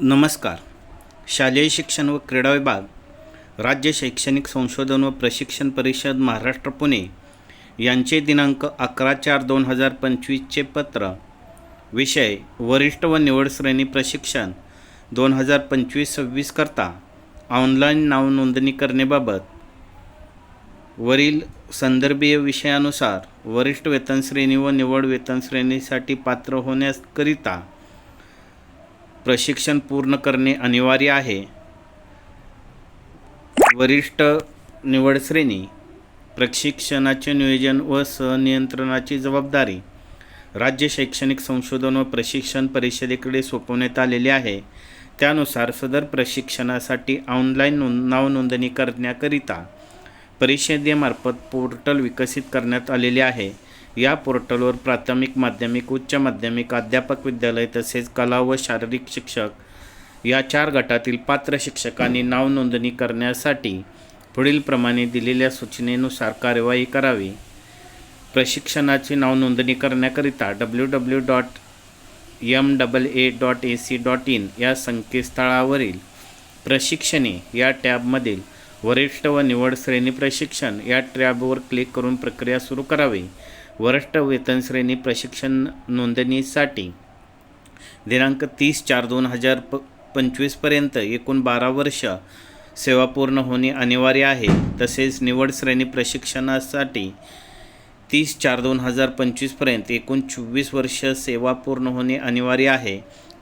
नमस्कार. शालेय शिक्षण व क्रीडा विभाग राज्य शैक्षणिक संशोधन व प्रशिक्षण परिषद महाराष्ट्र पुणे यांचे दिनांक अकरा चार दोन हजार पंचवीसचे पत्र विषय वरिष्ठ व निवड श्रेणी प्रशिक्षण दोन हजार पंचवीस सव्वीस करता ऑनलाईन नाव नोंदणी करण्याबाबत वरील संदर्भीय विषयानुसार वरिष्ठ वेतन श्रेणी व निवड वेतन श्रेणीसाठी पात्र होण्याकरिता प्रशिक्षण पूर्ण करणे अनिवार्य आहे. वरिष्ठ निवड श्रेणी प्रशिक्षणाचे नियोजन व सहनियंत्रणाची जबाबदारी राज्य शैक्षणिक संशोधन व प्रशिक्षण परिषदेकडे सोपवण्यात आलेले आहे. त्यानुसार सदर प्रशिक्षणासाठी ऑनलाईन नोंद नाव नोंदणी करण्याकरिता परिषदेमार्फत पोर्टल विकसित करण्यात आलेले आहे. या पोर्टलवर प्राथमिक माध्यमिक उच्च माध्यमिक अध्यापक विद्यालय तसेच कला व शारीरिक शिक्षक या चार गटातील पात्र शिक्षकांनी नाव नोंदणी करण्यासाठी पुढीलप्रमाणे दिलेल्या सूचनेनुसार कार्यवाही करावी. प्रशिक्षणाची नाव नोंदणी करण्याकरिता W W dot M double A dot A C dot in या संकेतस्थळावरील प्रशिक्षणे या टॅबमधील वरिष्ठ व निवड श्रेणी प्रशिक्षण या टॅबवर क्लिक करून प्रक्रिया सुरू करावी. वरिष्ठ वेतन श्रेणी प्रशिक्षण नोंदणीसाठी दिनांक तीस चार दोन हजार प पंचवीसपर्यंत एकूण बारा वर्ष सेवा पूर्ण होणे अनिवार्य आहे. तसेच निवड श्रेणी प्रशिक्षणासाठी तीस चार दोन हजार पंचवीसपर्यंत एकूण चोवीस वर्ष सेवा पूर्ण होणे अनिवार्य आहे.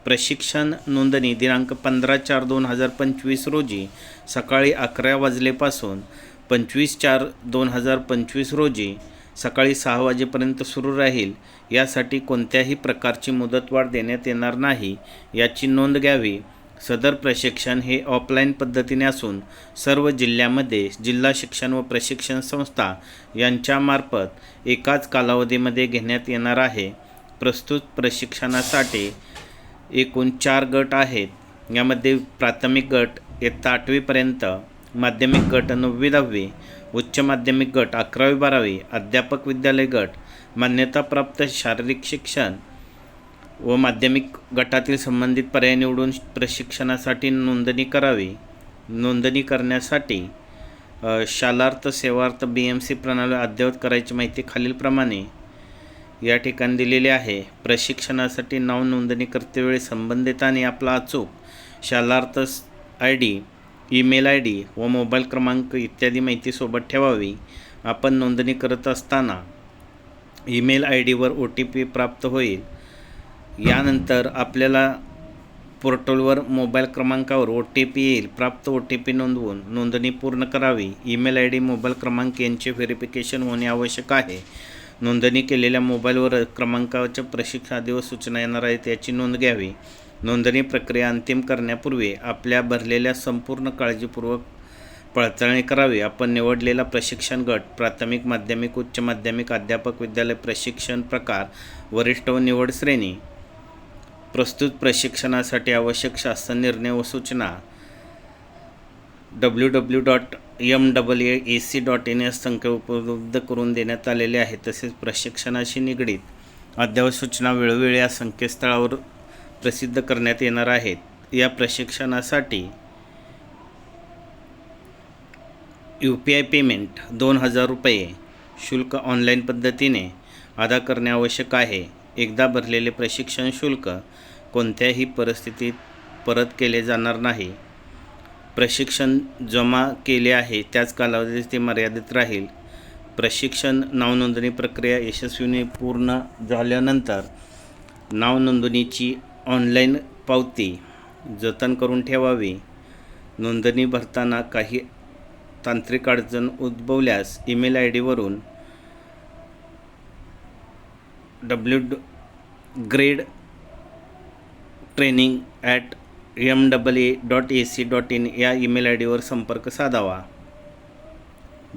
प्रशिक्षण नोंदणी दिनांक पंधरा चार दोन हजार पंचवीस रोजी सकाळी अकरा वाजलेपासून पंचवीस चार दोन हजार पंचवीस रोजी सकाळी सहा वाजेपर्यंत सुरू राहील. यासाठी कोणत्याही प्रकारची मुदतवाढ देण्यात येणार नाही. याची नोंद घ्यावी. सदर प्रशिक्षण हे ऑफलाईन पद्धतीने असून सर्व जिल्ह्यामध्ये जिल्हा शिक्षण व प्रशिक्षण संस्था यांच्यामार्फत एकाच कालावधीमध्ये घेण्यात येणार आहे. प्रस्तुत प्रशिक्षणासाठी एकूण चार गट आहेत. यामध्ये प्राथमिक गट इयत्ता आठवीपर्यंत माध्यमिक गट नववी दहावी उच्च माध्यमिक गट अकरावी बारावी अध्यापक विद्यालय गट मान्यताप्राप्त शारीरिक शिक्षण व माध्यमिक गटातील संबंधित पर्याय निवडून प्रशिक्षणासाठी नोंदणी करावी. नोंदणी करण्यासाठी Shalarth Sevaarth B M C प्रणाली अद्ययावत करायची माहिती खालीलप्रमाणे या ठिकाणी दिलेली आहे. प्रशिक्षणासाठी नाव नोंदणी करतेवेळी संबंधितांनी आपला अचूक Shalarth I D email I D व मोबाईल क्रमांक इत्यादी माहिती सोबत ठेवावी. आपण नोंदणी करत असताना ईमेल आय डीवर ओ टी पी प्राप्त होईल. यानंतर आपल्याला पोर्टलवर मोबाईल क्रमांकावर ओ टी पी येईल. प्राप्त ओ टी पी नोंदवून नोंदणी पूर्ण करावी. ईमेल आय डी मोबाईल क्रमांक यांचे व्हेरिफिकेशन होणे आवश्यक आहे. नोंदणी केलेल्या मोबाईलवर क्रमांकाच्या प्रशिक्षणादी व सूचना येणार आहेत याची नोंद घ्यावी. नोंदणी प्रक्रिया अंतिम करण्यापूर्वी आपल्या भरलेल्या संपूर्ण काळजीपूर्वक पडताळणी करावी. आपण निवडलेला प्रशिक्षण गट प्राथमिक माध्यमिक उच्च माध्यमिक अध्यापक विद्यालय प्रशिक्षण प्रकार वरिष्ठ व निवड श्रेणी प्रस्तुत प्रशिक्षणासाठी आवश्यक शासन निर्णय व सूचना. W W dot M double A A C dot in या संख्या उपलब्ध करून देण्यात आलेले आहे तसेच प्रशिक्षणाशी निगडीत अद्ययावत सूचना वेळोवेळी या संकेतस्थळावर प्रसिद्ध करण्यात येणार आहेत. या प्रशिक्षणासाठी यू पी आय पेमेंट दोन हजार रुपये शुल्क ऑनलाईन पद्धतीने अदा करणे आवश्यक आहे. एकदा भरलेले प्रशिक्षण शुल्क कोणत्याही परिस्थितीत परत केले जाणार नाही. प्रशिक्षण जमा केले आहे त्याच कालावधीत ते मर्यादित राहील. प्रशिक्षण नावनोंदणी प्रक्रिया यशस्वीने पूर्ण झाल्यानंतर नावनोंदणीची ऑनलाईन पावती जतन करून ठेवावी. नोंदणी भरताना काही तांत्रिक अडचण उद्भवल्यास email I डीवरून W grade training at M double A dot A C dot in या ईमेल आय डीवर संपर्क साधावा.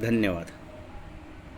धन्यवाद.